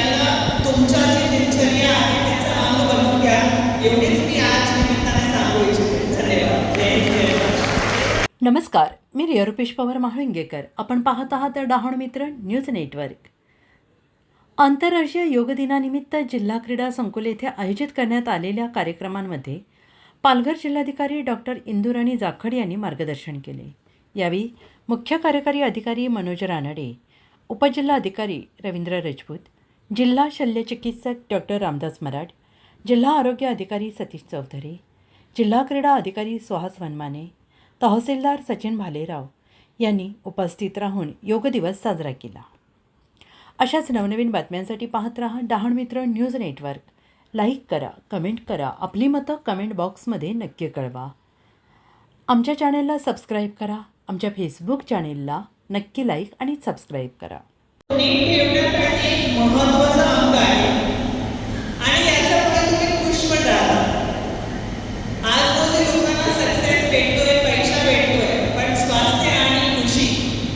त्यांना तुमच्या जी दिनचर्या आहे त्याचा अंग बनवून घ्या. मी आज निमित्ताने सांगू इच्छिते. धन्यवाद. नमस्कार. मी रिअरुपेश पवार महाळुंगेकर. आपण पाहत आहात डहाण मित्र न्यूज नेटवर्क. आंतरराष्ट्रीय योग दिनानिमित्त जिल्हा क्रीडा संकुल येथे आयोजित करण्यात आलेल्या कार्यक्रमांमध्ये पालघर जिल्हाधिकारी डॉक्टर इंदुराणी जाखड यांनी मार्गदर्शन केले. यावेळी मुख्य कार्यकारी अधिकारी मनोज रानडे उपजिल्हाधिकारी रवींद्र राजपूत जिल्हा शल्यचिकित्सक डॉक्टर रामदास मराठ जिल्हा आरोग्य अधिकारी सतीश चौधरी जिल्हा क्रीडा अधिकारी सुहास वनमाने तहसीलदार सचिन भालेराव यांनी उपस्थित राहून योग दिवस साजरा केला. अशाच नवनवीन बातम्यांसाठी पाहत रहा Dahan Mitra news network. Like करा कमेंट करा आपली मतं कमेंट बॉक्समध्ये नक्की कळवा. आमच्या चॅनेलला सबस्क्राईब करा आमच्या फेसबुक चॅनेलला नक्की लाईक आणि सबस्क्राईब करा. एक महत्त्वाचा अंग आहे. आणि याच्यामुळे तुम्ही खुश पण राहा आज भेटतोय पैसा भेटतोय पण स्वास्थ्य आणि खुशी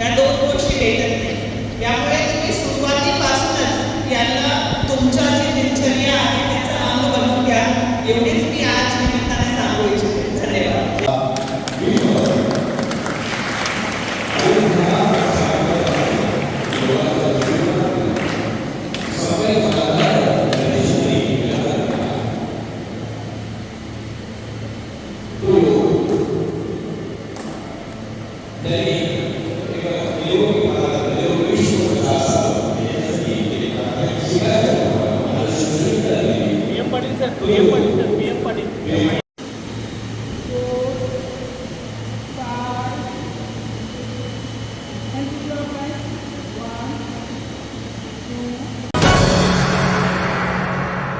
या दोन गोष्टी भेटत नाही. तुम्ही सुरुवातीपासूनच यांना तुमच्या आहे त्याचा अंग बनवून घ्या. एवढेच ఏం పడింది సార్? ఏం పడింది? సార్ ఏం పడింది?